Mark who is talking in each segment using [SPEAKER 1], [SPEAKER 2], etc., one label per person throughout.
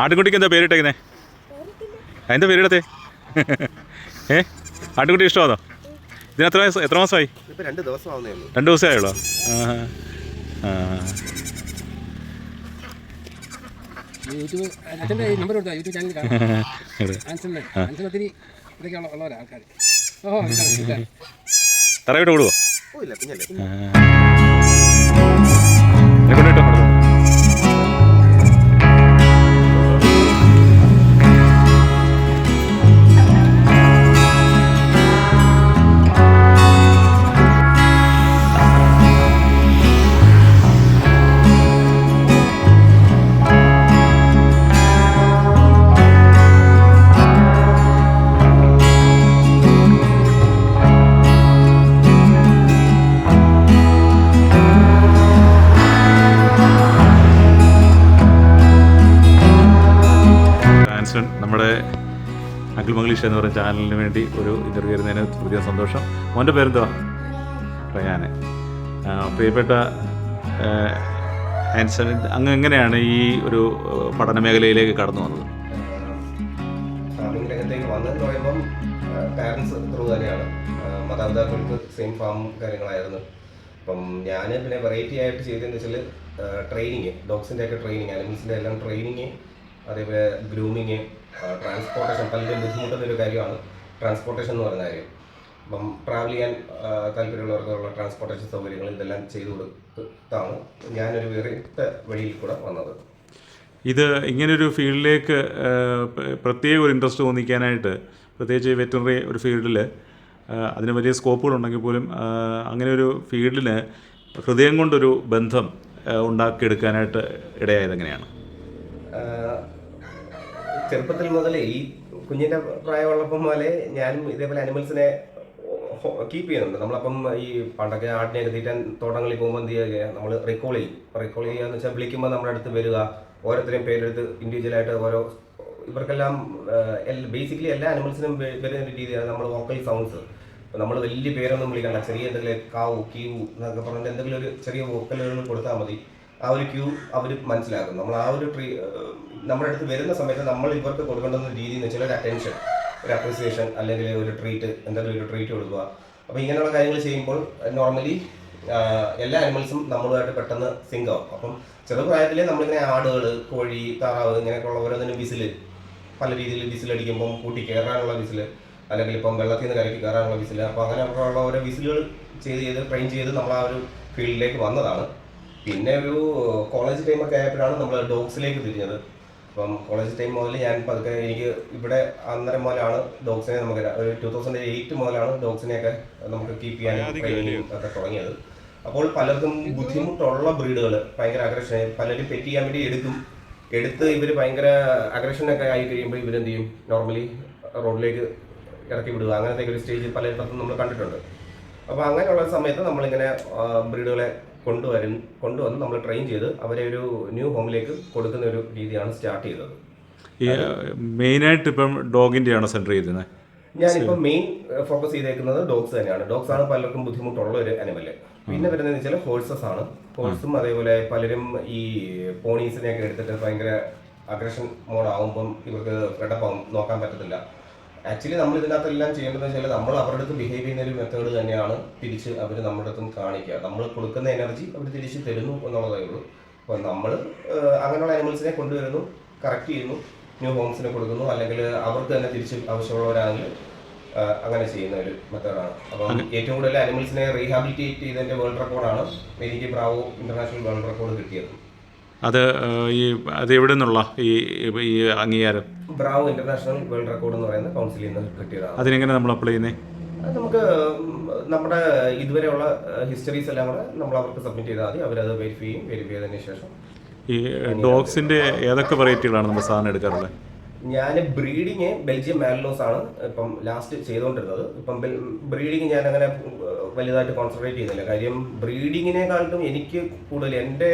[SPEAKER 1] ആട്ടുകുട്ടിക്ക് എന്താ പേരിട്ടേക്കുന്നേ? അതിന്റെ പേരിടത്തെ. ഏ? ആട്ടുകുട്ടി ഇഷ്ടമാണോ? ഇതിന് എത്ര എത്ര മാസമായി?
[SPEAKER 2] ഇപ്പൊ രണ്ട് ദിവസം ആവുന്നേ ഉള്ളൂ.
[SPEAKER 1] രണ്ട് ദിവസമേ ആയുള്ളൂ? ആ.
[SPEAKER 3] യൂട്യൂബ് അച്ഛന്റെ നമ്പർ കൊടുത്താൽ യൂട്യൂബ് ചാനൽ കാണാം. ആൻസറിന് ആൻസർ ഒത്തിരി ഇതൊക്കെ ഉള്ള ഉള്ളവരാ ആൾക്കാർ ഓ.
[SPEAKER 1] തറയിട്ട് കൂടുവോ
[SPEAKER 2] ഇല്ല കുഞ്ഞല്ലേ.
[SPEAKER 1] കൊണ്ടിട്ടോ ആൻസൺ നമ്മുടെ അങ്കിൾ മംഗ്ലീഷ് എന്ന് പറയുന്ന ചാനലിന് വേണ്ടി ഒരു ഇന്റർവ്യൂ വരുന്നതിന് പുതിയ സന്തോഷം. മോന്റെ പേരെന്തുവാ? റയാന്. ആ, പ്രിയപ്പെട്ട ആൻസൺ അങ്ങ് എങ്ങനെയാണ് ഈ ഒരു പഠന മേഖലയിലേക്ക് കടന്നു വന്നത്?
[SPEAKER 2] മാതാപിതാക്കൾക്ക് സെയിം ഫാം കാര്യങ്ങളായിരുന്നു. അപ്പം ഞാൻ പിന്നെ വെറൈറ്റി ആയിട്ട് ചെയ്തതെന്ന് വെച്ചാൽ ട്രെയിനിങ് ഡോഗ്സിന്റെ ഒക്കെ ട്രെയിനിങ് അനിമൽസിന്റെ എല്ലാം ട്രെയിനിങ് അതേപോലെ ഗ്രൂമിങ് ട്രാൻസ്പോർട്ടേഷൻ പലരും ബുദ്ധിമുട്ടുന്ന ഒരു കാര്യമാണ് ട്രാൻസ്പോർട്ടേഷൻ എന്ന് പറയുന്ന കാര്യം. അപ്പം ട്രാവൽ ചെയ്യാൻ താല്പര്യമുള്ളവർക്കുള്ള ട്രാൻസ്പോർട്ടേഷൻ സൗകര്യങ്ങൾ ഇതെല്ലാം ചെയ്തു കൊടുത്താണ് ഞാനൊരു വേറിട്ട വഴിയിൽ കൂടെ വന്നത്.
[SPEAKER 1] ഇത് ഇങ്ങനൊരു ഫീൽഡിലേക്ക് പ്രത്യേക ഒരു ഇൻട്രസ്റ്റ് തോന്നിക്കാനായിട്ട് പ്രത്യേകിച്ച് വെറ്ററിനറി ഒരു ഫീൽഡിൽ അതിന് വലിയ സ്കോപ്പുകളുണ്ടെങ്കിൽ പോലും അങ്ങനെ ഒരു ഫീൽഡിന് ഹൃദയം കൊണ്ടൊരു ബന്ധം ഉണ്ടാക്കിയെടുക്കാനായിട്ട് ഇടയായത് എങ്ങനെയാണ്?
[SPEAKER 2] ചെറുപ്പത്തിൽ മുതലേ ഈ കുഞ്ഞിന്റെ പ്രായമുള്ളപ്പം മുതലേ ഞാനും ഇതേപോലെ അനിമൽസിനെ കീപ്പ് ചെയ്യുന്നുണ്ട്. നമ്മളപ്പം ഈ പണ്ടൊക്കെ ആടിനെയൊക്കെ തീറ്റാൻ തോട്ടങ്ങളിൽ പോകുമ്പോൾ എന്ത് ചെയ്യുക നമ്മൾ റിക്കോൾ ചെയ്യും. റിക്കോൾ ചെയ്യുക എന്ന് വെച്ചാൽ വിളിക്കുമ്പോൾ നമ്മുടെ അടുത്ത് വരിക ഓരോരുത്തരെയും പേരെടുത്ത് ഇൻഡിവിജ്വലായിട്ട് ഓരോ ഇവർക്കെല്ലാം ബേസിക്കലി എല്ലാ അനിമൽസിനും വരുന്ന രീതിയാണ് നമ്മൾ വോക്കൽ സൗണ്ട്സ് നമ്മൾ വലിയ പേരൊന്നും വിളിക്കണ്ട. ചെറിയ എന്തെങ്കിലും കാവു കീവു എന്നൊക്കെ പറഞ്ഞിട്ട് എന്തെങ്കിലും ഒരു ചെറിയ വോക്കലുകൾ കൊടുത്താൽ മതി. ആ ഒരു ക്യൂ അവർ മനസ്സിലാക്കും നമ്മൾ ആ ഒരു ട്രീ നമ്മുടെ അടുത്ത് വരുന്ന സമയത്ത് നമ്മൾ ഇവർക്ക് കൊടുക്കേണ്ടുന്ന രീതി എന്ന് വെച്ചാൽ ഒരു അറ്റൻഷൻ ഒരു അപ്രിസിയേഷൻ അല്ലെങ്കിൽ ഒരു ട്രീറ്റ് എന്തെങ്കിലും ഒരു ട്രീറ്റ് കൊടുക്കുക. അപ്പോൾ ഇങ്ങനെയുള്ള കാര്യങ്ങൾ ചെയ്യുമ്പോൾ നോർമലി എല്ലാ അനിമൽസും നമ്മളുമായിട്ട് പെട്ടെന്ന് സിങ്ക് ആവും. അപ്പം ചെറുപ്രായത്തിലേ നമ്മളിങ്ങനെ ആടുകൾ കോഴി താറാവ് ഇങ്ങനെയൊക്കെയുള്ള ഓരോന്നിനും വിസിൽ പല രീതിയിൽ വിസിലടിക്കുമ്പം കൂട്ടി കയറാനുള്ള വിസിൽ അല്ലെങ്കിൽ ഇപ്പം വെള്ളത്തിൽ നിന്ന് കരയ്ക്ക് കയറാനുള്ള വിസിൽ അപ്പോൾ അങ്ങനെയൊക്കെയുള്ള ഓരോ വിസിലുകൾ ചെയ്ത് ചെയ്ത് ട്രെയിൻ ചെയ്ത് നമ്മൾ ആ ഒരു ഫീൽഡിലേക്ക് വന്നതാണ്. പിന്നെ ഒരു കോളേജ് ടൈമൊക്കെ ആയപ്പോഴാണ് നമ്മൾ ഡോഗ്സിലേക്ക് തിരിഞ്ഞത്. അപ്പം കോളേജ് ടൈം മുതൽ ഞാൻ പതുക്കെ എനിക്ക് ഇവിടെ അന്നേരം മുതലാണ് ഡോഗ്സിനെ നമുക്ക് ഒരു ടൂ തൗസൻഡ് എയ്റ്റ് മുതലാണ് ഡോഗ്സിനെയൊക്കെ നമുക്ക് കീപ്പ് ചെയ്യാനും ട്രെയിനിങ് ഒക്കെ തുടങ്ങിയത്. അപ്പോൾ പലർക്കും ബുദ്ധിമുട്ടുള്ള ബ്രീഡുകൾ ഭയങ്കര അഗ്രഷൻ പലരും പെറ്റ് ചെയ്യാൻ വേണ്ടി എടുക്കും. എടുത്ത് ഇവർ ഭയങ്കര അഗ്രഷനൊക്കെ ആയി കഴിയുമ്പോൾ ഇവരെന്ത് ചെയ്യും നോർമലി റോഡിലേക്ക് ഇറക്കി വിടുക. അങ്ങനത്തെ ഒരു സ്റ്റേജ് പലയിടത്തും നമ്മൾ കണ്ടിട്ടുണ്ട്. അപ്പോൾ അങ്ങനെയുള്ള സമയത്ത് നമ്മളിങ്ങനെ ബ്രീഡുകളെ കൊണ്ടുവരും കൊണ്ടുവന്ന് നമ്മൾ ട്രെയിൻ ചെയ്ത് അവരെ ഒരു ന്യൂ ഹോമിലേക്ക് കൊടുക്കുന്ന ഒരു രീതിയാണ് സ്റ്റാർട്ട് ചെയ്തത്.
[SPEAKER 1] മെയിനായിട്ട് ഇപ്പം ഡോഗിന്റെയാണോ സെന്റർ ചെയ്തത്
[SPEAKER 2] ഞാനിപ്പോൾ മെയിൻ ഫോക്കസ് ചെയ്തേക്കുന്നത് ഡോഗ്സ് തന്നെയാണ്. ഡോഗ്സ് ആണ് പലർക്കും ബുദ്ധിമുട്ടുള്ള ഒരു അനിമൽ പിന്നെ വരുന്നതെന്ന് വെച്ചാൽ ഹോഴ്സസ് ആണ്. ഹോഴ്സും അതേപോലെ പലരും ഈ പോണീസിനെയൊക്കെ എടുത്തിട്ട് ഭയങ്കര അഗ്രഷൻ മോഡാവുമ്പം ഇവർക്ക് കിടപ്പാവും നോക്കാൻ പറ്റത്തില്ല. ആക്ച്വലി നമ്മൾ ഇതിനകത്തെല്ലാം ചെയ്യേണ്ടത് വെച്ചാൽ നമ്മൾ അവരുടെ അടുത്ത് ബിഹേവ് ചെയ്യുന്ന ഒരു മെത്തേഡ് തന്നെയാണ് തിരിച്ച് അവർ നമ്മുടെ അടുത്തും കാണിക്കുക. നമ്മൾ കൊടുക്കുന്ന എനർജി അവർ തിരിച്ച് തരുന്നു എന്നുള്ളതേ ഉള്ളൂ. അപ്പോൾ നമ്മൾ അങ്ങനെയുള്ള അനിമൽസിനെ കൊണ്ടുവരുന്നു കറക്റ്റ് ചെയ്യുന്നു ന്യൂ ഹോംസിന് കൊടുക്കുന്നു അല്ലെങ്കിൽ അവർക്ക് തന്നെ തിരിച്ച് ആവശ്യമുള്ളവരാണെങ്കിൽ അങ്ങനെ ചെയ്യുന്ന ഒരു മെത്തേഡാണ് അപ്പം ഏറ്റവും കൂടുതൽ അനിമൽസിനെ റീഹാബിലിറ്റേറ്റ് ചെയ്തതിന്റെ വേൾഡ് റെക്കോർഡാണ് എനിക്ക് ബ്രാവോ ഇന്റർനാഷണൽ വേൾഡ് റെക്കോർഡ് കിട്ടിയത്.
[SPEAKER 1] അത് ഈ അത് എവിടെ നിന്നുള്ള ഈ ഈ അംഗീകാരം?
[SPEAKER 2] ബ്രാവോ ഇന്റർനാഷണൽ വേൾഡ് റെക്കോർഡ് എന്ന് പറയുന്ന കൗൺസിലിൽ നിന്ന് കിട്ടിയതാണ്.
[SPEAKER 1] അതിനെങ്ങനെ നമ്മൾ അപ്ലൈ ചെയ്യുന്നത്
[SPEAKER 2] അത് നമുക്ക് നമ്മുടെ ഇതുവരെയുള്ള ഹിസ്റ്ററീസ് എല്ലാം കൂടെ നമ്മൾ അവർക്ക് സബ്മിറ്റ് ചെയ്താൽ മതി. അവരത് വെരിഫൈ ചെയ്യും വെരിഫൈ ചെയ്തതിന് ശേഷം
[SPEAKER 1] ഈ ഡോഗ്സിന്റെ ഏതൊക്കെ വെറൈറ്റികളാണ് നമ്മൾ സാധനം എടുക്കാറുള്ളത്?
[SPEAKER 2] ഞാൻ ബ്രീഡിങ് ബെൽജിയം മാലിനോസ് ആണ് ഇപ്പം ലാസ്റ്റ് ചെയ്തുകൊണ്ടിരുന്നത്. ഇപ്പം ബ്രീഡിങ് ഞാൻ അങ്ങനെ വലുതായിട്ട് കോൺസെൻട്രേറ്റ് ചെയ്യുന്നില്ല. കാര്യം ബ്രീഡിങ്ങിനെക്കാളും എനിക്ക് കൂടുതൽ എന്റെ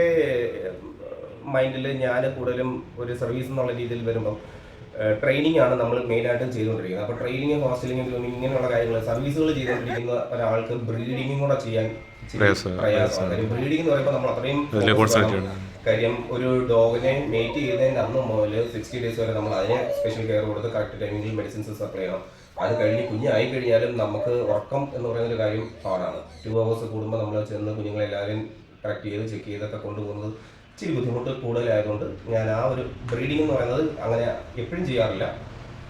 [SPEAKER 2] മൈൻഡിൽ ഞാൻ കൂടുതലും ഒരു സർവീസ് എന്നുള്ള രീതിയിൽ വരുമ്പം ട്രെയിനിങ് ആണ് നമ്മൾ മെയിനായിട്ട് ചെയ്തുകൊണ്ടിരിക്കുന്നത്. അപ്പോൾ ട്രെയിനിങ് ഹോസ്റ്റലിംഗ് ഗ്രൂമിങ് ഇങ്ങനെയുള്ള കാര്യങ്ങൾ സർവീസുകൾ ചെയ്തുകൊണ്ടിരിക്കുന്ന ഒരാൾക്ക് ബ്രീഡിങ്ങും കൂടെ ചെയ്യാൻ പ്രയാസമാണ്. കാര്യം ബ്രീഡിംഗ് എന്ന് പറയുമ്പോൾ നമ്മൾ അത്രയും കാര്യം ഒരു ഡോഗിനെ മേറ്റ് ചെയ്തതിന്റെ അന്ന് മുതൽ സിക്സ്റ്റി ഡേയ്സ് വരെ നമ്മൾ അതിനെ സ്പെഷ്യൽ കെയർ കൊടുത്ത് കറക്റ്റ് ടൈമിൽ മെഡിസിൻസ് സപ്ലൈ ചെയ്യണം. അത് കഴിഞ്ഞ് കുഞ്ഞായി കഴിഞ്ഞാലും നമുക്ക് ഉറക്കം എന്ന് പറയുന്ന ഒരു കാര്യം പാടാണ്. ടു അവേഴ്സ് കൂടുമ്പോൾ നമ്മൾ ചെന്ന് കുഞ്ഞുങ്ങളെല്ലാവരും കറക്റ്റ് ചെയ്ത് ചെക്ക് ചെയ്തൊക്കെ കൊണ്ടുപോകുന്നത് ഇച്ചിരി ബുദ്ധിമുട്ട് കൂടുതലായതുകൊണ്ട് ഞാൻ ആ ഒരു ബ്രീഡിംഗ് എന്ന് പറയുന്നത് അങ്ങനെ എപ്പോഴും ചെയ്യാറില്ല.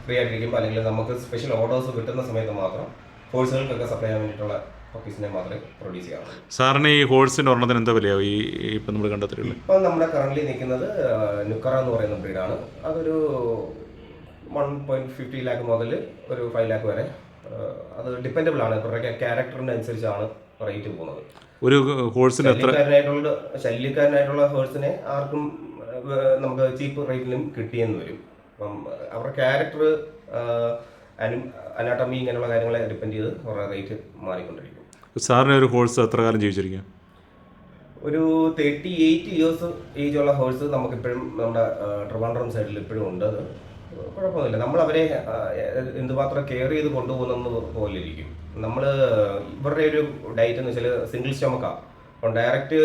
[SPEAKER 2] ഫ്രീ ആയിട്ടിരിക്കുമ്പോൾ അല്ലെങ്കിൽ നമുക്ക് സ്പെഷ്യൽ ഓർഡേഴ്സ് കിട്ടുന്ന സമയത്ത് മാത്രം ഹോഴ്സുകൾക്കൊക്കെ സപ്ലൈ ചെയ്യാൻ വേണ്ടിയിട്ടുള്ള പപ്പീസിനെ മാത്രമേ പ്രൊഡ്യൂസ് ചെയ്യാറുള്ളൂ.
[SPEAKER 1] സാറിന് ഈ ഹോഴ്സിന്റെ ഒരെണ്ണത്തിന് എന്താ വിലയാവും? ഈ ഇപ്പം നമ്മൾ കണ്ടെത്തിയിട്ടുള്ളത്.
[SPEAKER 2] ഇപ്പം നമ്മുടെ കറണ്ട്ലി നിൽക്കുന്നത് നുക്കറ എന്ന് പറയുന്ന ബ്രീഡാണ്. അതൊരു വൺ പോയിന്റ് ഫിഫ്റ്റി ലാക്ക് മുതൽ ഒരു ഫൈവ് ലാക്ക് വരെ. അത് ഡിപ്പെൻഡബിൾ ആണ്. ഇവരുടെ ക്യാരക്ടറിന്റെ അനുസരിച്ചാണ് റേറ്റ് പോകുന്നത്
[SPEAKER 1] ഒരു ഹോഴ്സിന് എത്ര?
[SPEAKER 2] ശല്യക്കാരനായിട്ടുള്ള ശല്യക്കാരനായിട്ടുള്ള ഹോഴ്സിനെ ആർക്കും നമുക്ക് ചീപ്പ് റേറ്റിലും കിട്ടിയെന്ന് വരും. അപ്പം അവരുടെ ക്യാരക്ടർ അനാട്ടമി ഇങ്ങനെയുള്ള കാര്യങ്ങളെ ഡിപ്പെൻഡ് ചെയ്ത് അവരുടെ റേറ്റ് മാറിക്കൊണ്ടിരിക്കും.
[SPEAKER 1] സാറിന് ഒരു ഹോഴ്സ് എത്ര കാലം ജീവിച്ചിരിക്കും?
[SPEAKER 2] ഒരു തേർട്ടി എയ്റ്റ് ഇയേഴ്സ് ഏജ് ഉള്ള ഹോഴ്സ് നമുക്കിപ്പോഴും നമ്മുടെ ട്രിവാൻഡ്രം സൈഡിൽ ഇപ്പോഴും ഉണ്ട്. അത് കുഴപ്പമൊന്നുമില്ല. നമ്മൾ അവരെ എന്തുമാത്രം കെയർ ചെയ്ത് കൊണ്ടുപോകുന്നെന്ന് പോലെ ഇരിക്കും നമ്മൾ ഇവരുടെ ഒരു ഡയറ്റ് എന്ന് വെച്ചാൽ സിംഗിൾ സ്റ്റൊമക്കാണ് അപ്പം ഡയറക്റ്റ്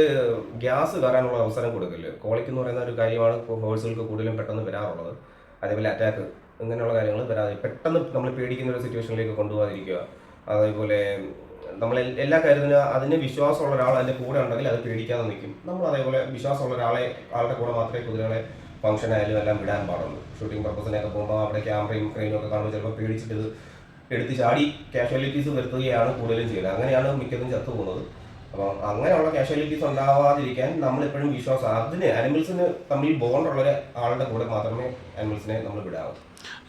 [SPEAKER 2] ഗ്യാസ് കയറാനുള്ള അവസരം കൊടുക്കില്ല കോളിക്ക് എന്ന് പറയുന്ന ഒരു കാര്യമാണ് ഹോഴ്സുകൾക്ക് കൂടുതലും പെട്ടെന്ന് വരാറുള്ളത്. അതേപോലെ അറ്റാക്ക് ഇങ്ങനെയുള്ള കാര്യങ്ങൾ വരാതെ പെട്ടെന്ന് നമ്മൾ പേടിക്കുന്ന ഒരു സിറ്റുവേഷനിലേക്ക് കൊണ്ടുപോകാതിരിക്കുക. അതേപോലെ നമ്മൾ എല്ലാ കാര്യത്തിനും അതിന് വിശ്വാസമുള്ള ഒരാൾ അതിന്റെ കൂടെ ഉണ്ടെങ്കിൽ അത് പേടിക്കാതെ നിൽക്കും. നമ്മൾ അതേപോലെ വിശ്വാസമുള്ള ഒരാളെ ആളുടെ കൂടെ മാത്രമേ കുതിരകളെ ഫംഗ്ഷൻ ആയാലും എല്ലാം വിടാൻ പാടുള്ളൂ. ഷൂട്ടിംഗ് പർപ്പസിനൊക്കെ പോകുമ്പോൾ അവിടെ ക്യാമറയും ക്രെയിനും ഒക്കെ കാണുമ്പോൾ ചിലപ്പോൾ പേടിച്ചിട്ട് എടുത്ത് ചാടി കാഷ്വാലിറ്റീസ് വരുത്തുകയാണ് കൂടുതലും ചെയ്യുന്നത്. അങ്ങനെയാണ് മിക്കതും ചത്തു പോകുന്നത്. അപ്പം അങ്ങനെയുള്ള കാഷ്വാലിറ്റീസ് ഉണ്ടാവാതിരിക്കാൻ നമ്മളെപ്പോഴും വിശ്വാസം. അതിന് അനിമൽസിന് തമ്മിൽ ബോണ്ടുള്ള ആളുടെ കൂടെ മാത്രമേ ആനിമൽസിനെ നമ്മൾ വിടാവൂ.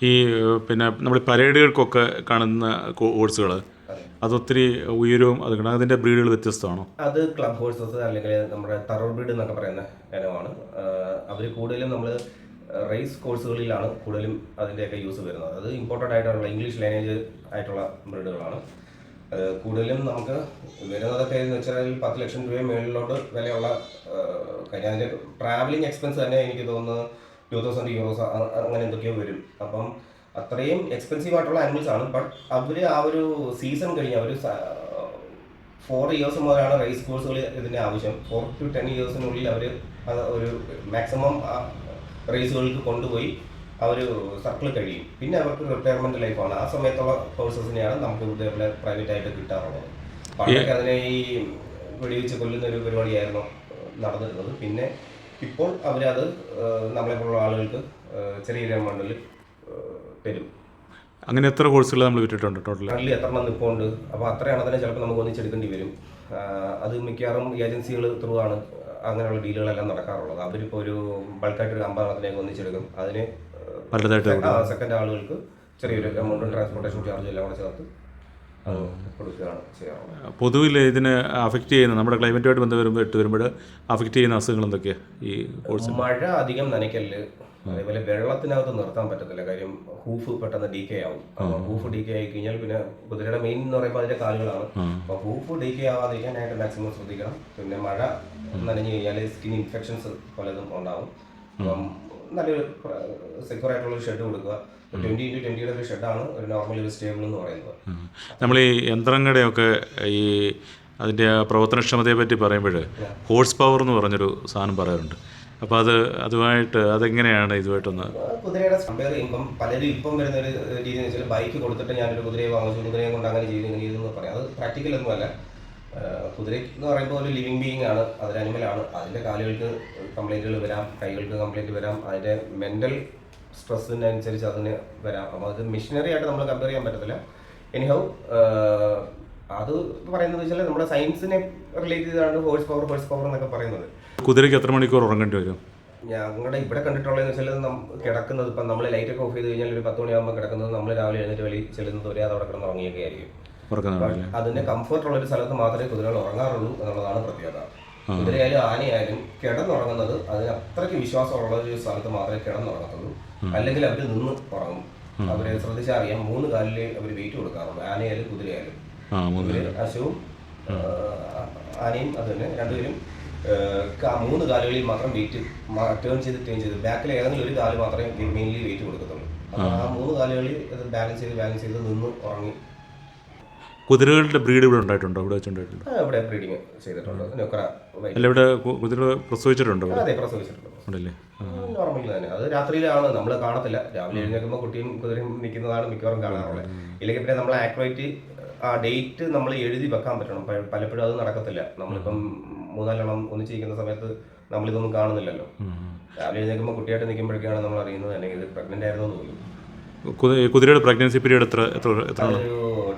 [SPEAKER 1] ഈ പിന്നെ നമ്മൾ പരേഡുകൾക്കൊക്കെ കാണുന്ന കോഴ്സുകൾ
[SPEAKER 2] അത്.
[SPEAKER 1] ഒത്തിരി ഉയരവും അത് അതിന്റെ അതിന്റെ ബ്രീഡുകൾ വ്യത്യസ്തമാണോ?
[SPEAKER 2] അത് ക്ലബ് ഹോഴ്സസ് അല്ലെങ്കിൽ നമ്മുടെ തറർ ബ്രീഡ് എന്നൊക്കെ പറയുന്ന ഇനമാണ്. അവർ കൂടുതലും നമ്മൾ റേസ് കോഴ്സുകളിലാണ് കൂടുതലും അതിന്റെയൊക്കെ യൂസ് വരുന്നത്. അത് ഇമ്പോർട്ടന്റ് ആയിട്ടുള്ള ഇംഗ്ലീഷ് ലാംഗ്വേജ് ആയിട്ടുള്ള ബ്രീഡുകളാണ് കൂടുതലും നമുക്ക് വരുന്നതൊക്കെ എന്ന് വെച്ചാൽ പത്ത് ലക്ഷം രൂപ മേളിലോട്ട് വിലയുള്ള കാര്യം അതിന്റെ ട്രാവലിംഗ് എക്സ്പെൻസ് തന്നെ എനിക്ക് തോന്നുന്നു ടു തൗസൻഡ് യൂറോസ് അങ്ങനെ എന്തൊക്കെയോ വരും. അപ്പം അത്രയും എക്സ്പെൻസീവ് ആയിട്ടുള്ള ആനിമൽസ് ആണ്. ബട്ട് അവർ ആ ഒരു സീസൺ കഴിഞ്ഞ് അവർ ഫോർ ഇയേഴ്സ് മുതലാണ് റേസ് കോഴ്സുകൾ ഇതിന്റെ ആവശ്യം. ഫോർ ടു ടെൻ ഇയേഴ്സിനുള്ളിൽ അവർ ഒരു മാക്സിമം റേസുകൾക്ക് കൊണ്ടുപോയി അവർ സർക്കിൾ കഴിയും. പിന്നെ അവർക്ക് റിട്ടയർമെന്റ് ലൈഫാണ് ആ സമയത്തുള്ള കോഴ്സസിനെയാണ് നമുക്ക് ഇതേപോലെ പ്രൈവറ്റ് ആയിട്ട് കിട്ടാറുള്ളത്. പണ്ടൊക്കെ അതിനെ ഈ വെടിവെച്ച് കൊല്ലുന്ന ഒരു പരിപാടിയായിരുന്നു നടന്നിരുന്നത്. പിന്നെ ഇപ്പോൾ അവരത് നമ്മളെപ്പോലുള്ള ആളുകൾക്ക് ചെറിയ ചെറിയൊരു എമൗണ്ടിൽ തരും.
[SPEAKER 1] അങ്ങനെ എത്ര കോഴ്സുകൾ നമ്മൾ വിട്ടിട്ടുണ്ട് ടോട്ടൽ
[SPEAKER 2] കറന്റ് എത്ര എണ്ണം നിൽപ്പുണ്ട് അപ്പോൾ അത്രയാണ് തന്നെ ചിലപ്പോൾ നമുക്ക് ഒന്നിച്ചെടുക്കേണ്ടി വരും. അത് മിക്കവാറും ഏജൻസികൾ ത്രൂ ആണ്. അങ്ങനെയുള്ള ഡീലുകളെല്ലാം നടക്കാറുള്ളത്. അവരിപ്പോൾ ഒരു ബൾക്കായിട്ട് ഒരു അമ്പതെണ്ണത്തിലേക്ക് ഒന്നിച്ചെടുക്കും. അതിന് സെക്കൻഡ് ആളുകൾക്ക് ചെറിയൊരു എമൗണ്ട് ട്രാൻസ്പോർട്ടേഷൻ ചാർജ് എല്ലാം കൂടെ ചേർത്ത്
[SPEAKER 1] പൊതുവിൽ ഇതിനെ അഫക്റ്റ് ചെയ്യുന്ന നമ്മുടെ ക്ലൈമറ്റുമായിട്ട് ബന്ധം വരുമ്പോൾ ഇട്ട് വരുമ്പോൾ അഫക്റ്റ് ചെയ്യുന്ന അസുഖങ്ങൾ എന്തൊക്കെയാണ് ഈ
[SPEAKER 2] മഴ അധികം നനയ്ക്കൽ അതേപോലെ വെള്ളത്തിനകത്ത് നിർത്താൻ പറ്റത്തില്ല. കാര്യം ഹൂഫ് പെട്ടെന്ന് ഡി കെ ആവും ഹൂഫ് ഡി കെ ആയി കഴിഞ്ഞാൽ പിന്നെ കുതിരയുടെ മെയിൻ എന്ന് പറയുമ്പോൾ അതിന്റെ കാലുകളാണ്. അപ്പോൾ ഹൂഫ് ഡി കെ ആവാതിരിക്കാനായിട്ട് മാക്സിമം ശ്രദ്ധിക്കണം. പിന്നെ മഴ നനഞ്ഞു കഴിഞ്ഞാൽ സ്കിൻ ഇൻഫെക്ഷൻസ് പലതും ഉണ്ടാവും. അപ്പം നല്ലൊരു സെക്യൂർ ആയിട്ടുള്ള ഷെഡ് കൊടുക്കുക. ട്വന്റി ഇന്റു ട്വന്റിയുടെ ഒരു ഷെഡാണ് ഒരു നോർമൽ ഒരു സ്റ്റേബിൾ എന്ന് പറയുന്നത്.
[SPEAKER 1] നമ്മൾ ഈ യന്ത്രങ്ങളുടെയൊക്കെ ഈ അതിന്റെ പ്രവർത്തനക്ഷമതയെ പറ്റി പറയുമ്പോൾ ഹോഴ്സ് പവർ എന്ന് പറഞ്ഞൊരു സാധനം പറയാറുണ്ട്. അപ്പോൾ അത് അതുമായിട്ട് അതെങ്ങനെയാണ് ഇതുമായിട്ടൊന്ന്?
[SPEAKER 2] കുതിരയുടെ കമ്പയർ ചെയ്യുമ്പം പലരും ഇപ്പം വരുന്ന ഒരു രീതി വെച്ചാൽ ബൈക്ക് കൊടുത്തിട്ട് ഞാനൊരു കുതിരയെ വാങ്ങിച്ചു കുതിരയെ കൊണ്ട് അങ്ങനെ ചെയ്തു ഇങ്ങനെ ചെയ്തു എന്ന് പറയാം. അത് പ്രാക്ടിക്കൽ ഒന്നുമല്ല ആഹ് കുതിര എന്ന് പറയുമ്പോൾ ഒരു ലിവിങ് ബീയിങ് ആണ് അതൊരു അനിമലാണ് അതിന്റെ കാലുകൾക്ക് കംപ്ലൈന്റുകൾ വരാം കൈകൾക്ക് കംപ്ലൈന്റ് വരാം അതിന്റെ മെന്റൽ സ്ട്രെസ്സിനനുസരിച്ച് അതിന് വരാം. അപ്പോൾ അത് മെഷീനറി ആയിട്ട് നമ്മൾ കമ്പയർ ചെയ്യാൻ പറ്റത്തില്ല. എനിഹൗ അത് പറയുന്നത് വെച്ചാൽ നമ്മുടെ സയൻസിനെ റിലേറ്റ് ചെയ്താണ് ഹോഴ്സ് പവർ ഹോഴ്സ് പവർ എന്നൊക്കെ പറയുന്നത്.
[SPEAKER 1] കുതിരയ്ക്ക് എത്ര മണിക്കൂർ ഉറങ്ങേണ്ടി വരും?
[SPEAKER 2] ഞങ്ങളുടെ ഇവിടെ കണ്ടിട്ടുള്ളതെന്ന് വെച്ചാൽ കിടക്കുന്നത് ഇപ്പം നമ്മൾ ലൈറ്റൊക്കെ ഓഫ് ചെയ്ത് കഴിഞ്ഞാൽ ഒരു പത്ത് മണിയാകുമ്പോൾ കിടക്കുന്നത് നമ്മൾ രാവിലെ എഴുന്നേറ്റ് വലിയ ചെല്ലുന്നത് വരെ അത് അവിടെ കിടന്ന് ഉറങ്ങിയൊക്കെ ആയിരിക്കും. അതിന് കംഫർട്ട് ഉള്ള ഒരു സ്ഥലത്ത് മാത്രമേ കുതിരകൾ ഉറങ്ങാറുള്ളൂ എന്നുള്ളതാണ് പ്രത്യേകത. കുതിരയായാലും ആനയായാലും കിടന്നുറങ്ങുന്നത് അതിന് അത്രയ്ക്ക് വിശ്വാസമുള്ള ഒരു സ്ഥലത്ത് മാത്രമേ കിടന്നുറങ്ങത്തുള്ളൂ. അല്ലെങ്കിൽ അവർ നിന്ന് ഉറങ്ങും. അവരെ ശ്രദ്ധിച്ചാൽ അറിയാം മൂന്ന് കാലിൽ അവർ വെയിറ്റ് കൊടുക്കാറുള്ളൂ. ആനയായാലും കുതിരയായാലും. അശുവും ആനയും അത് തന്നെ രണ്ടുപേരും മൂന്ന് കാലുകളിൽ മാത്രം വെയിറ്റ് ടേൺ ചെയ്ത് ടേൺ ചെയ്ത് ബാക്കിൽ ഏതെങ്കിലും ഒരു കാൽ മാത്രമേ മെയിൻലി വെയിറ്റ് കൊടുക്കത്തുള്ളൂ. ആ. മൂന്ന് കാലുകളിൽ അത് ബാലൻസ് ചെയ്ത് ബാലൻസ് ചെയ്ത് നിന്ന് ഉറങ്ങി.
[SPEAKER 1] കുതിരകളുടെ ബ്രീഡ് ഇവിടെ ഉണ്ടായിട്ടുണ്ടോ? ഇവിടെ വെച്ചുണ്ടായിട്ടുണ്ടോ?
[SPEAKER 2] ആ, ഇവിടെ ബ്രീഡിങ് ചെയ്തിട്ടുണ്ട്.
[SPEAKER 1] അല്ല ഇവിടെ കുതിര പ്രസവിച്ചിട്ടുണ്ടോ
[SPEAKER 2] അതെ പ്രസവിച്ചിട്ടുണ്ട്.
[SPEAKER 1] ഉണ്ടല്ലേ? ആ.
[SPEAKER 2] നോർമലി തന്നെ. അത് രാത്രിയിലാണ്. നമ്മൾ കാണത്തില്ല. രാവിലെ എഴുന്നേൽക്കുമ്പോൾ കുട്ടിയും കുതിരയും നിൽക്കുന്നതാണ് മിക്കവാറും കാണാറുള്ളത്. ഇല്ലെങ്കിൽ പിന്നെ നമ്മൾ ആക്യുറേറ്റ് ആ ഡേറ്റ് നമ്മൾ എഴുതി വെക്കാൻ പറ്റണം. പലപ്പോഴും അത് നടക്കത്തില്ല. നമ്മളിപ്പം മൂന്നാലെണ്ണം ഒന്നിച്ചിരിക്കുന്ന സമയത്ത് നമ്മളിതൊന്നും കാണുന്നില്ലല്ലോ. രാവിലെ എഴുന്നേൽക്കുമ്പോൾ കുട്ടിയായിട്ട് നിൽക്കുമ്പോഴേക്കാണ് നമ്മൾ അറിയുന്നത് അല്ലെങ്കിൽ ഇത് പ്രഗ്നന്റ് ആയിരുന്നു എന്ന്
[SPEAKER 1] തോന്നുന്നു കുതിരയുടെ പ്രഗ്നൻസി പീരീഡ് എത്ര എത്ര എത്ര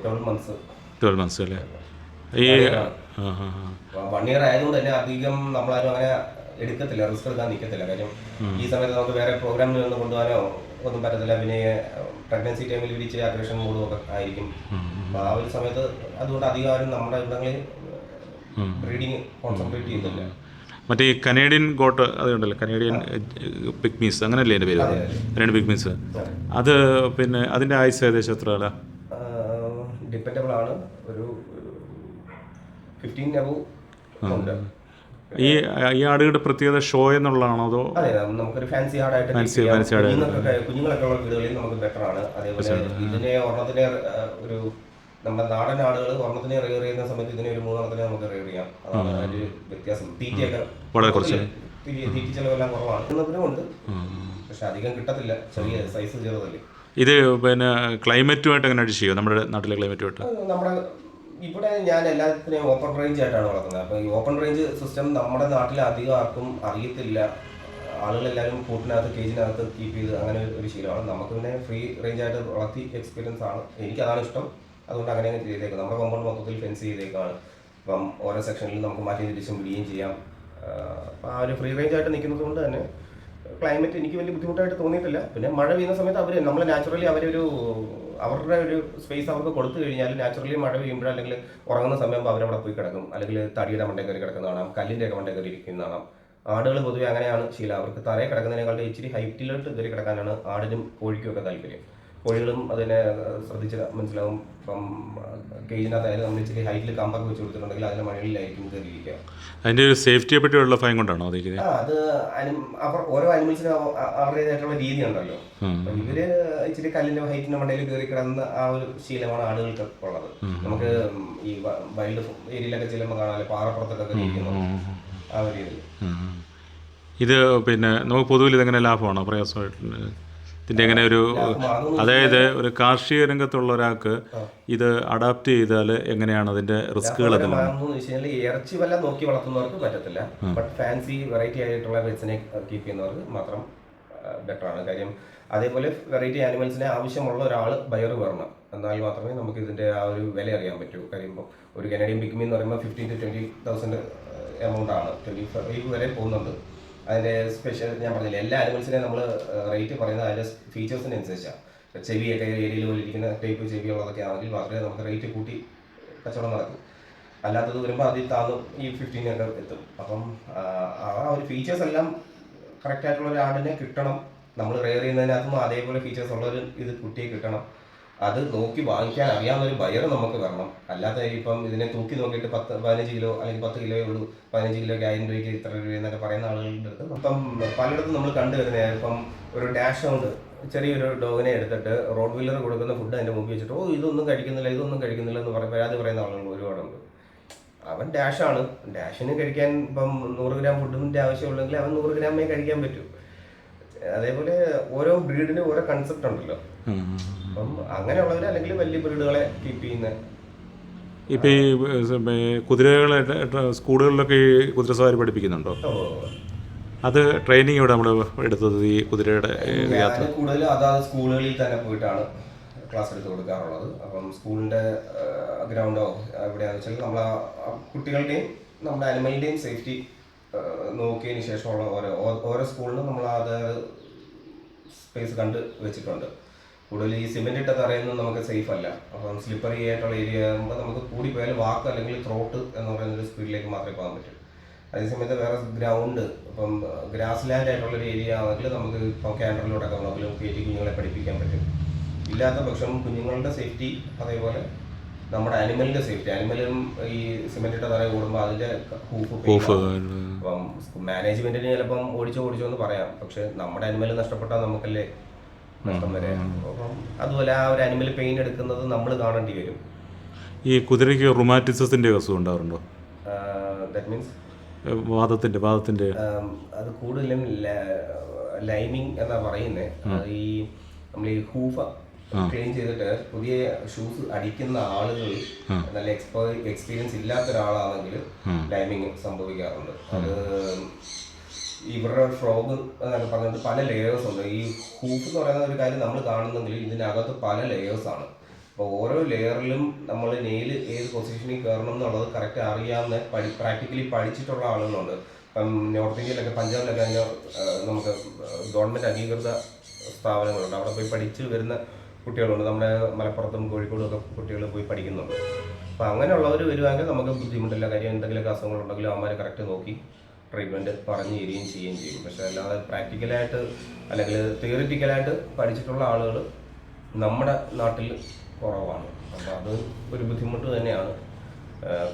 [SPEAKER 2] ട്വൽവ് മന്ത്സ്
[SPEAKER 1] ട്വൽവ് മന്ത്സ് അല്ലേ? ഈ
[SPEAKER 2] വൺ ഇയർ ആയതുകൊണ്ട് തന്നെ അധികം നമ്മളാരും അങ്ങനെ എടുക്കത്തില്ല റിസ്ക് എടുക്കാൻ നിൽക്കത്തില്ല കാര്യം ഈ സമയത്ത് നമുക്ക് വേറെ പ്രോഗ്രാമിൽ നിന്ന് കൊണ്ടുപോകാനോ ഒന്നും പറ്റത്തില്ല. പിന്നെ പ്രഗ്നൻസി ടൈമിൽ ഇച്ചിരി അഗ്രഷൻ മൂടും ഒക്കെ ആയിരിക്കും. അപ്പൊ ആ ഒരു സമയത്ത് അതുകൊണ്ട് അധികം ആരും നമ്മുടെ ഇവിടങ്ങളിൽ ബ്രീഡിങ് കോൺസെൻട്രേറ്റ് ചെയ്യുന്നില്ല.
[SPEAKER 1] മറ്റേ ഈ കനേഡിയൻ ഗോട്ട് അതുണ്ടല്ലോ കനേഡിയൻ പിഗ്മീസ് അങ്ങനല്ലേ എന്റെ പേര്? കനേഡിയൻ പിഗ്മീസ് അത് പിന്നെ അതിന്റെ ആയുസ് ഏകദേശം എത്ര കാല
[SPEAKER 2] ഡിപ്പെൻഡബിൾ ആണ്. ഒരു ഫിഫ്റ്റീൻ
[SPEAKER 1] ഈ ഈ ആടുകളുടെ പ്രത്യേകത ഷോ എന്നുള്ളതാണോ അതോ?
[SPEAKER 2] നമുക്കൊരു ഫാൻസി ആടായിട്ട്
[SPEAKER 1] Fancy- fancy ആട്.
[SPEAKER 2] കുഞ്ഞുങ്ങളൊക്കെ ഉള്ള വീടുകളിൽ നമുക്ക് ബെറ്റർ ആണ്. അതേപോലെ ഇതിനെ ഒരെണ്ണത്തിനെ ഒരു നമ്മുടെ നാടൻ ആടുകൾ ഒരെണ്ണത്തിന് റിയർ ചെയ്യുന്ന സമയത്ത് ഇതിനെ ഒരു മൂന്നെണ്ണത്തിന് നമുക്ക് റിയർ ചെയ്യാം. അതാണ് അതിന്റെ ഒരു വ്യത്യാസം. തീറ്റയൊക്കെ
[SPEAKER 1] വളരെ കുറച്ച്.
[SPEAKER 2] തീറ്റ ചെലവെല്ലാം കുറവാണ്. ഉണ്ട്. പക്ഷെ അധികം കിട്ടത്തില്ല. ചെറിയ സൈസ് ചെറുതല്ലേ.
[SPEAKER 1] ഇത് പിന്നെ ക്ലൈമറ്റുമായിട്ട് എങ്ങനെ അടിച്ച് ചെയ്യും നമ്മുടെ നാട്ടിലെ ക്ലൈമറ്റുമായിട്ട്
[SPEAKER 2] നമ്മുടെ ഇവിടെ ഞാൻ എല്ലാത്തിനെയും ഓപ്പൺ റേഞ്ച് ആയിട്ടാണ് വളർത്തുന്നത്. അപ്പോൾ ഈ ഓപ്പൺ റേഞ്ച് സിസ്റ്റം നമ്മുടെ നാട്ടിൽ അധികം ആർക്കും അറിയത്തില്ല. ആളുകളെല്ലാവരും കൂട്ടിനകത്ത് കേജിനകത്ത് കീപ്പ് ചെയ്ത് അങ്ങനെ ഒരു- ഒരു ശീലമാണ്. നമുക്ക് പിന്നെ ഫ്രീ റേഞ്ച് ആയിട്ട് വളർത്തി എക്സ്പീരിയൻസ് ആണ്. എനിക്കതാണ് ഇഷ്ടം. അതുകൊണ്ട് അങ്ങനെ അങ്ങ് ചെയ്തേക്കും. നമ്മുടെ കോമ്പൗണ്ട് മൊത്തത്തിൽ ഫെൻസ് ചെയ്തേക്കാണ് അപ്പം ഓരോ സെക്ഷനിലും നമുക്ക് മാറ്റി തിരിച്ചും വിടുകയും ചെയ്യാം. അപ്പം ആ ഒരു ഫ്രീ റേഞ്ച് ആയിട്ട് നിൽക്കുന്നത് കൊണ്ട് തന്നെ ക്ലൈമറ്റ് എനിക്ക് വലിയ ബുദ്ധിമുട്ടായിട്ട് തോന്നിയിട്ടില്ല. പിന്നെ മഴ പെയ്യുന്ന സമയത്ത് അവർ നമ്മൾ നാച്ചുറലി അവരൊരു അവരുടെ ഒരു സ്പേസ് അവർക്ക് കൊടുത്തു കഴിഞ്ഞാൽ നാച്ചുറലി മഴ പെയ്യുമ്പോൾ അല്ലെങ്കിൽ ഉറങ്ങുന്ന സമയത്ത് അവരവിടെ പോയി കിടക്കും. അല്ലെങ്കിൽ തടിയുടെ മണ്ടേ കയറി കിടക്കുന്ന കാണാം. കല്ലിന്റെ ഒക്കെ മണ്ടേ കയറി ഇരിക്കുന്ന കാണാം. ആടുകൾ പൊതുവെ അങ്ങനെയാണ് ശീലം. അവർക്ക് തറയെ കിടക്കുന്നതിനേക്കാളും ഇച്ചിരി ഹൈറ്റിലോട്ട് കയറി കിടക്കാനാണ് ആടിനും കോഴിക്കും ഒക്കെ താല്പര്യം. കോഴികളും അതിനെ ശ്രദ്ധിച്ച് മനസ്സിലാവും. ഇപ്പം കേജിനകത്തായാലും നമ്മൾ ഇച്ചിരി ഹൈറ്റിൽ കമ്പൊക്കെ വെച്ച് കൊടുത്തിട്ടുണ്ടെങ്കിൽ അതിന്റെ മഴയിലായിരിക്കും കയറിയിരിക്കുക.
[SPEAKER 1] അതിന്റെ ഒരു സേഫ്റ്റിയെ പറ്റിയുള്ള ഭയം കൊണ്ടാണോ അതേ
[SPEAKER 2] ആ അത് അവർ ഓരോ അനിമൽസിനും അവരുടേതായിട്ടുള്ള രീതി ഉണ്ടല്ലോ ഇവർ ഇച്ചിരി കല്ലിന്റെ ഹൈറ്റിന്റെ മണ്ടയിൽ കയറി കിടന്ന ആ ഒരു ശീലമാണ് ആളുകൾക്ക് ഉള്ളത്. നമുക്ക് ഈ വൈൽഡ് ഏരിയയിലൊക്കെ ചെല്ലുമ്പോൾ കാണാമല്ലോ പാറപ്പുറത്തൊക്കെ ഇരിക്കുന്നു ആ ഒരു രീതിയിൽ.
[SPEAKER 1] ഇത് പിന്നെ നമുക്ക് പൊതുവിൽ ഇതെങ്ങനെ ലാഭമാണോ പ്രയാസമായിട്ട്? ഇതിന്റെ ഇങ്ങനെ ഒരു അതായത് ഒരു കാർഷിക രംഗത്തുള്ള ഒരാൾക്ക് ഇത് അഡാപ്റ്റ് ചെയ്താൽ എങ്ങനെയാണ്
[SPEAKER 2] അതിന്റെ റിസ്ക്കുകൾ ഇറച്ചി വല്ല നോക്കി വളർത്തുന്നവർക്ക് പറ്റത്തില്ല. ബട്ട് ഫാൻസി വെറൈറ്റി ആയിട്ടുള്ള പെറ്റ്സിനെ കീപ്പ് ചെയ്യുന്നവർക്ക് മാത്രം ബെറ്റർ ആണ്. കാര്യം അതേപോലെ വെറൈറ്റി ആനിമൽസിനെ ആവശ്യമുള്ള ഒരാൾ ബയർ വരണം. എന്നാൽ മാത്രമേ നമുക്ക് ഇതിന്റെ ആ ഒരു വില അറിയാൻ പറ്റൂ. കാര്യം ഒരു കനേഡിയൻ പിഗ്മി എന്ന് പറയുമ്പോൾ fifteen to twenty thousand amount ആണ്. ട്വന്റി ഫൈവ് വരെ പോകുന്നുണ്ട്. അതിന്റെ സ്പെഷ്യൽ ഞാൻ പറഞ്ഞില്ല എല്ലാ ആനിമൽസിനെയും നമ്മൾ റേറ്റ് പറയുന്നത് അതിന്റെ ഫീച്ചേഴ്സിനനുസരിച്ചാണ് ചെവിയൊക്കെ ഏരിയയിൽ പോലിരിക്കുന്ന ടൈപ്പ് ചെവി ഉള്ളതൊക്കെ ആണെങ്കിൽ മാത്രമേ നമുക്ക് റേറ്റ് കൂട്ടി കച്ചവടം നടക്കും. അല്ലാത്തത് വരുമ്പോൾ അതിൽ താന്നും ഈ ഫിഫ്റ്റീൻ ഒക്കെ എത്തും. അപ്പം ആ, ഒരു ഫീച്ചേഴ്സ് എല്ലാം കറക്റ്റ് ആയിട്ടുള്ള ഒരു ആടിനെ കിട്ടണം. നമ്മൾ റെയർ ചെയ്യുന്നതിനകത്തും അതേപോലെ ഫീച്ചേഴ്സ് ഉള്ള ഒരു ഇത് കുട്ടിയെ കിട്ടണം. അത് നോക്കി വാങ്ങിക്കാൻ അറിയാവുന്ന ഒരു ബയർ നമുക്ക് വരണം. അല്ലാതെ ഇപ്പം ഇതിനെ തൂക്കി നോക്കിയിട്ട് പത്ത് പതിനഞ്ച് കിലോ അല്ലെങ്കിൽ പത്ത് കിലോയേ ഉള്ളൂ പതിനഞ്ച് കിലോയ്ക്ക് ആയിരം രൂപയ്ക്ക് ഇത്ര രൂപ എന്നൊക്കെ പറയുന്ന ആളുകളുടെ അടുത്ത് ഇപ്പം പലയിടത്തും നമ്മൾ കണ്ടുവരുന്ന ഇപ്പം ഒരു ഡാഷ് ഔണ്ട് ചെറിയൊരു ഡോഗിനെ എടുത്തിട്ട് റോഡ് വീലർ കൊടുക്കുന്ന ഫുഡ് അതിന്റെ മുമ്പിൽ വെച്ചിട്ട് ഓ ഇതൊന്നും കഴിക്കുന്നില്ല ഇതൊന്നും കഴിക്കുന്നില്ല എന്ന് പറയും പരാതി പറയുന്ന ആളുകൾ ഒരുപാടുണ്ട്. അവൻ ഡാഷാണ് ഡാഷിന് കഴിക്കാൻ ഇപ്പം നൂറ് ഗ്രാം ഫുഡിന്റെ ആവശ്യമുള്ളെങ്കിൽ അവൻ നൂറ് ഗ്രാമേ കഴിക്കാൻ പറ്റൂ. അതേപോലെ ഓരോ ബ്രീഡിന് ഓരോ കൺസെപ്റ്റ് ഉണ്ടല്ലോ. അപ്പം അങ്ങനെയുള്ളവർ അല്ലെങ്കിൽ വലിയ ബ്രീഡുകളെ കീപ്പ് ചെയ്യുന്ന
[SPEAKER 1] ഇപ്പൊ ഈ കുതിരകളെ സ്കൂളുകളിലൊക്കെ ഈ കുതിര സവാരി പഠിപ്പിക്കുന്നുണ്ടോ? അത് ട്രെയിനിങ് ഇവിടെ നമ്മൾ എടുത്തത് ഈ കുതിരയുടെ യാത്ര?
[SPEAKER 2] കൂടുതലും അതാത് സ്കൂളുകളിൽ തന്നെ പോയിട്ടാണ് ക്ലാസ് എടുത്ത് കൊടുക്കാറുള്ളത്. അപ്പം സ്കൂളിന്റെ ഗ്രൗണ്ടോ എവിടെയാണെന്ന് വെച്ചാൽ നമ്മൾ കുട്ടികളുടെയും നമ്മുടെ അനിമലിന്റെയും സേഫ്റ്റി നോക്കിയതിന് ശേഷമുള്ള ഓരോ ഓരോ സ്കൂളിലും നമ്മൾ അതായത് സ്പേസ് കണ്ട് വെച്ചിട്ടുണ്ട്. കൂടുതൽ ഈ സിമെന്റ് ഇട്ട തറയൊന്നും നമുക്ക് സേഫ് അല്ല. അപ്പം സ്ലിപ്പറി ആയിട്ടുള്ള ഏരിയ ആകുമ്പോൾ നമുക്ക് കൂടി പോയാൽ വാക്ക് അല്ലെങ്കിൽ ത്രോട്ട് എന്ന് പറയുന്ന ഒരു സ്പീഡിലേക്ക് മാത്രമേ പോകാൻ പറ്റൂ. അതേസമയത്ത് വേറെ ഗ്രൗണ്ട് ഇപ്പം ഗ്രാസ് ലാൻഡ് ആയിട്ടുള്ള ഒരു ഏരിയ ആണെങ്കിൽ നമുക്ക് ഇപ്പം ക്യാൻഡറിലൂടെയൊക്കെ നമുക്ക് കയറ്റി കുഞ്ഞുങ്ങളെ പഠിപ്പിക്കാൻ പറ്റും. ഇല്ലാത്ത പക്ഷം കുഞ്ഞുങ്ങളുടെ സേഫ്റ്റി അതേപോലെ നമ്മുടെ അനിമലിന്റെ സേഫ്റ്റി അനിമലും ഈ സിമെന്റ് ഇട്ട തറ കൂടുമ്പോൾ അതിന്റെ ഹൂഫ് അപ്പം മാനേജ്മെന്റിന് ചിലപ്പം ഓടിച്ചോ ഓടിച്ചോ എന്ന് പറയാം. പക്ഷെ നമ്മുടെ അനിമൽ നഷ്ടപ്പെട്ടാൽ നമുക്കല്ലേ നഷ്ടം വരെ? അപ്പം അതുപോലെ ആ ഒരു അനിമൽ പെയിൻ എടുക്കുന്നത് നമ്മൾ കാണേണ്ടി വരും.
[SPEAKER 1] ഈ കുതിരയ്ക്ക് റുമാറ്റിസത്തിന്റെ അസുഖം ഉണ്ടാവാറുണ്ടോ?
[SPEAKER 2] ദാറ്റ് മീൻസ്
[SPEAKER 1] വാദത്തിന്റെ വാദത്തിന്റെ
[SPEAKER 2] അത് കൂടുതലും ലൈമിങ് എന്നാ പറയുന്നത് ഈ നമ്മൾ ഈ ഹൂഫ ക്ലീൻ ചെയ്തിട്ട് പുതിയ ഷൂസ് അടിക്കുന്ന ആളുകൾ നല്ല എക്സ്പോ എക്സ്പീരിയൻസ് ഇല്ലാത്ത ഒരാളാണെങ്കിൽ ലൈമിങ് സംഭവിക്കാറുണ്ട്. അത് ഇവരുടെ ഫ്രോഗ് എന്നൊക്കെ പറഞ്ഞിട്ട് പല ലേയേഴ്സ് ഉണ്ട്. ഈ ഹൂഫ് എന്ന് പറയുന്ന ഒരു കാര്യം നമ്മൾ കാണുന്നെങ്കിൽ ഇതിനകത്ത് പല ലേയേഴ്സ് ആണ്. അപ്പോൾ ഓരോ ലെയറിലും നമ്മൾ നെയിൽ ഏത് പൊസിഷനിൽ കയറണം എന്നുള്ളത് കറക്റ്റ് അറിയാവുന്ന പഠി പ്രാക്ടിക്കലി പഠിച്ചിട്ടുള്ള ആളുകളുണ്ട്. ഇപ്പം നോർത്ത് ഇന്ത്യയിലൊക്കെ പഞ്ചാബിലൊക്കെ നമുക്ക് ഗവൺമെന്റ് അംഗീകൃത സ്ഥാപനങ്ങളുണ്ട്. അവിടെ പോയി പഠിച്ച് വരുന്ന കുട്ടികളുണ്ട്. നമ്മുടെ മലപ്പുറത്തും കോഴിക്കോടും ഒക്കെ കുട്ടികൾ പോയി പഠിക്കുന്നുണ്ട്. അപ്പോൾ അങ്ങനെയുള്ളവർ വരുവാണെങ്കിൽ നമുക്ക് ബുദ്ധിമുട്ടില്ല. കാര്യം എന്തെങ്കിലുമൊക്കെ അസുഖങ്ങളുണ്ടെങ്കിലും അവന്മാരെ കറക്റ്റ് നോക്കി ട്രീറ്റ്മെന്റ് പറഞ്ഞു തരികയും ചെയ്യുകയും ചെയ്യും. പക്ഷേ അല്ലാതെ പ്രാക്ടിക്കലായിട്ട് അല്ലെങ്കിൽ തിയറിറ്റിക്കലായിട്ട് പഠിച്ചിട്ടുള്ള ആളുകൾ നമ്മുടെ നാട്ടിൽ കുറവാണ്. അപ്പോൾ അത് ഒരു ബുദ്ധിമുട്ട് തന്നെയാണ്.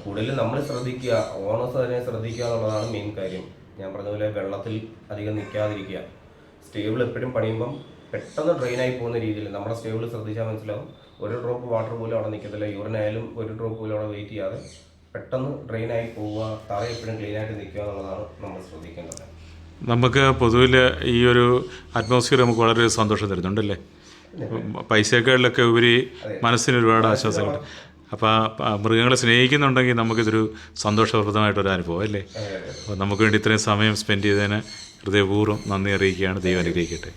[SPEAKER 2] കൂടുതലും നമ്മൾ ശ്രദ്ധിക്കുക ഓണേഴ്സ് തന്നെ ശ്രദ്ധിക്കുക എന്നുള്ളതാണ് മെയിൻ കാര്യം. ഞാൻ പറഞ്ഞതുപോലെ പോലെ വെള്ളത്തിൽ അധികം നിൽക്കാതിരിക്കുക. സ്റ്റേബിൾ എപ്പോഴും പണിയുമ്പം പെട്ടെന്ന് ഡ്രെയിൻ ആയി പോകുന്ന രീതിയിൽ നമ്മുടെ സ്റ്റേബിൾ ശ്രദ്ധിച്ചാൽ മനസ്സിലാവും. ഒരു ഡ്രോപ്പ് വാട്ടർ പോലും അവിടെ നിൽക്കത്തില്ല യൂറിനായാലും ഒരു ഡ്രോപ്പ് പോലും അവിടെ വെയിറ്റ് ചെയ്യാതെ പെട്ടെന്ന് ഡ്രെയിൻ ആയി പോവുക തറ എപ്പോഴും ക്ലീൻ ആയിട്ട് നിൽക്കുക എന്നുള്ളതാണ് നമ്മൾ ശ്രദ്ധിക്കേണ്ടത്.
[SPEAKER 1] നമുക്ക് പൊതുവിൽ ഈ ഒരു അറ്റ്മോസ്ഫിയർ നമുക്ക് വളരെ സന്തോഷം തരുന്നുണ്ടല്ലേ? പൈസയേക്കാളിലൊക്കെ ഉപരി മനസ്സിന് ഒരുപാട് ആശ്വാസമുണ്ട് അപ്പോൾ ആ മൃഗങ്ങളെ സ്നേഹിക്കുന്നുണ്ടെങ്കിൽ നമുക്കിതൊരു സന്തോഷപ്രദമായിട്ടൊരു അനുഭവം അല്ലേ? അപ്പോൾ നമുക്ക് വേണ്ടി ഇത്രയും സമയം സ്പെൻഡ് ചെയ്തതിന് ഹൃദയപൂർവം നന്ദി അറിയിക്കുകയാണ്. ദൈവം അനുഗ്രഹിക്കട്ടെ.